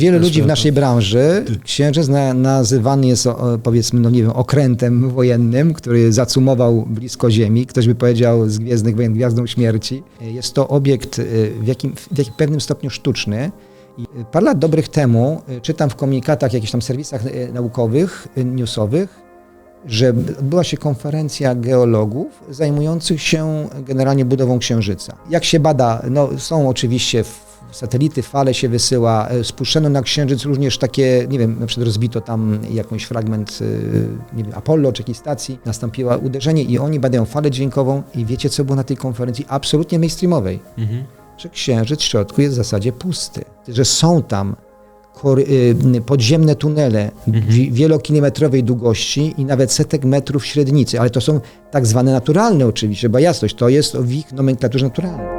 Wiele Też ludzi w naszej branży, księżyc na, nazywany jest powiedzmy, no nie wiem, okrętem wojennym, który zacumował blisko Ziemi. Ktoś by powiedział z Gwiezdnych Wojen Gwiazdą Śmierci. Jest to obiekt y, w, jakim, w jakim pewnym stopniu sztuczny. I y, parę lat dobrych temu y, czytam w komunikatach, jakichś tam serwisach naukowych, newsowych, że odbyła się konferencja geologów zajmujących się generalnie budową Księżyca. Jak się bada, no są oczywiście w- satelity, fale się wysyła, e, spuszczono na Księżyc również takie, nie wiem, na przykład rozbito tam jakąś fragment, e, nie wiem, Apollo czy jakiejś stacji, nastąpiło uderzenie i oni badają falę dźwiękową i wiecie co było na tej konferencji? Absolutnie mainstreamowej, Mhm. że Księżyc w środku jest w zasadzie pusty, że są tam y, podziemne tunele wi- wielokilometrowej długości i nawet setek metrów średnicy, ale to są tak zwane naturalne oczywiście, bo jasność, to jest w ich nomenklaturze naturalnej.